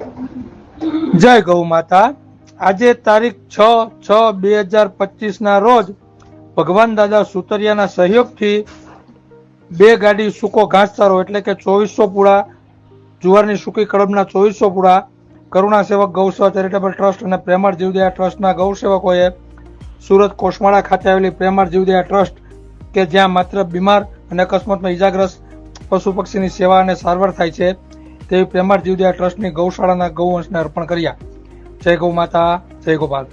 જય ગૌ માતા. આજે તારીખ છ છ, બે હજાર પચીસ ના રોજ ભગવાન દાદા સુતરિયાના સહયોગથી બે ગાડી સૂકો ઘાસચારો એટલે કે ચોવીસો પૂળા જુવારની સૂકી કળબના ચોવીસો પૂળા કરુણા સેવક ગૌસેવા ચેરિટેબલ ટ્રસ્ટ અને પ્રેમાળ જીવદયા ટ્રસ્ટના ગૌસેવકોએ સુરત કોસમાળા ખાતે આવેલી પ્રેમાળ જીવદયા ટ્રસ્ટ કે જ્યાં માત્ર બીમાર અને અકસ્માતમાં ઈજાગ્રસ્ત પશુ પક્ષીની સેવા અને સારવાર થાય છે. તેવી પ્રેમાળ જીવદયા ટ્રસ્ટની ગૌશાળાના ગૌવંશને અર્પણ કર્યા. જય ગૌ માતા જય ગોપાલ